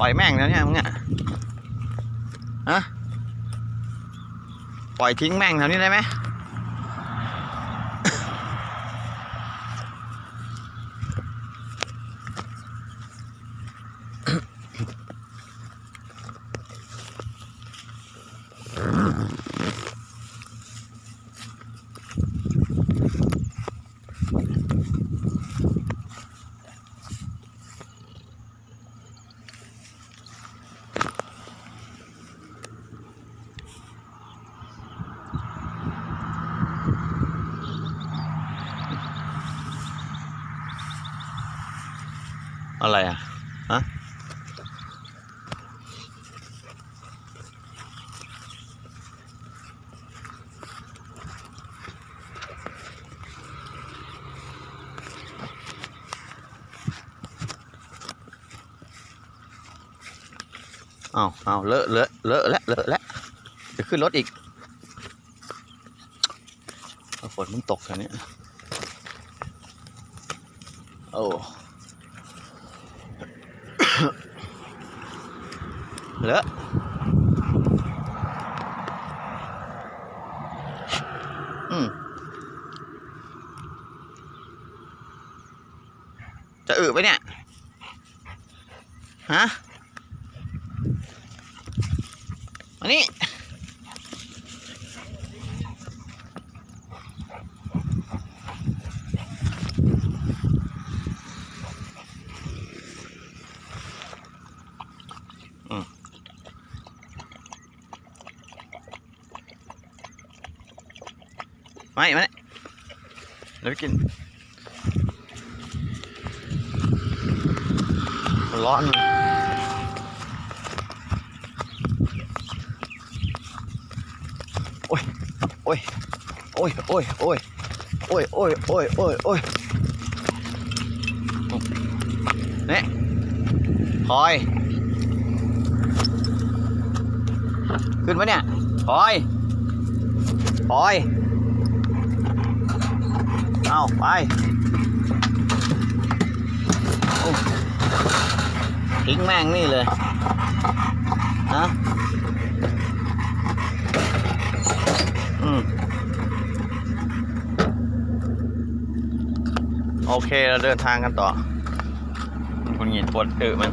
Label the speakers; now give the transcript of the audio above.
Speaker 1: ปล่อยแม่งแล้วเนี่ยมึงอะฮะปล่อยทิ้งแม่งแถวนี้ได้ไหม อะไรอะฮะเอาเอาเลอะเลอะเลอะแล้วเลอะแล้วจะขึ้นรถอีกฝนมันตกแค่นี้โอ้ เลอะอืมจะอึไปเนี่ย ฮะ มานี่ ไม่มาเนี่ยเดี๋ยวไปกินมันร้อนโอ้ยโอ้ยโอ้ยโอ้ยโอ้ยโอ้ยโอ้ยโอ้ยโอ้ยโอ้ยเนี่ยพลอย ขึ้นปะเนี่ยพลอยพลอย เอาไปทิ้งแม่งนี่เลยนะอืมโอเค เราเดินทางกันต่อ คุณหงิดปวดเออมัน